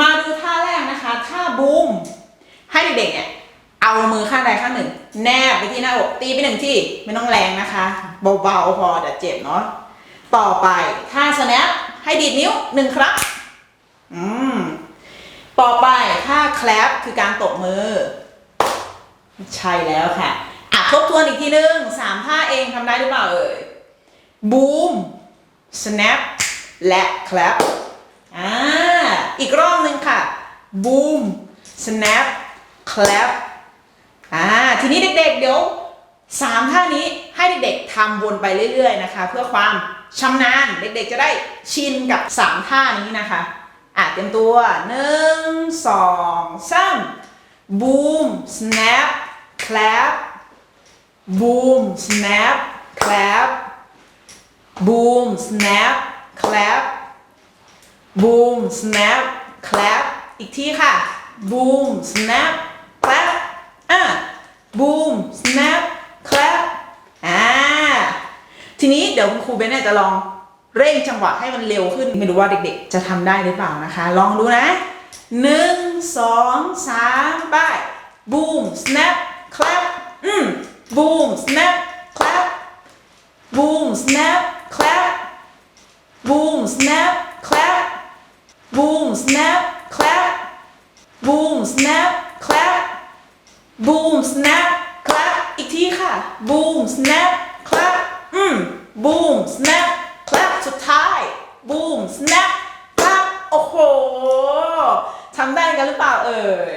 มาดูท่าแรกนะคะท่าบูมให้เด็กๆเนี่ยเอามือข้างใดข้างหนึ่ง แนบไปที่หน้าอกตีไปหนึ่งที่ไม่ต้องแรงนะคะเบาๆพอเดี๋ยวเจ็บเนาะต่อไปท่า snap ให้ดีดนิ้วหนึ่งครั้งอืมต่อไปท่า clap คือการตบมือ ใช่แล้วค่ะอะทบทวนอีกทีนึงสามท่าเองทำได้หรือเปล่าเอ่ย boom snap และ clap อ่า อีกรอบหนึ่งค่ะ boom snap clap อ่าทีนี้เด็กๆ เดี๋ยวสามท่านี้ให้เด็กๆทำวนไปเรื่อยๆนะคะ เพื่อความชำนาญเด็กๆจะได้ชินกับสามท่านี้นะคะอะเตรียมตัวหนึ่งสองสาม boom snap clap boom snap clap boom snap clap boom snap clap อีกทีค่ะ boom snap clap อะ boom snap clap อ่าทีนี้เดี๋ยวคุณครูเบนเนี่ยจะลองเร่งจังหวะให้มันเร็วขึ้น ไม่รู้ว่าเด็กๆ จะทำได้หรือเปล่านะคะ ลองดูนะหนึ่งสองสามไป boom snap clap อืม boom snap clap boom snap clap boom snap clap boom snap clap boom snap clap boom snap clap อีกทีค่ะ boom snap clap อืม boom snap clap สุดท้าย boom snap clap โอ้โหทำได้กันหรือเปล่าเอ่ย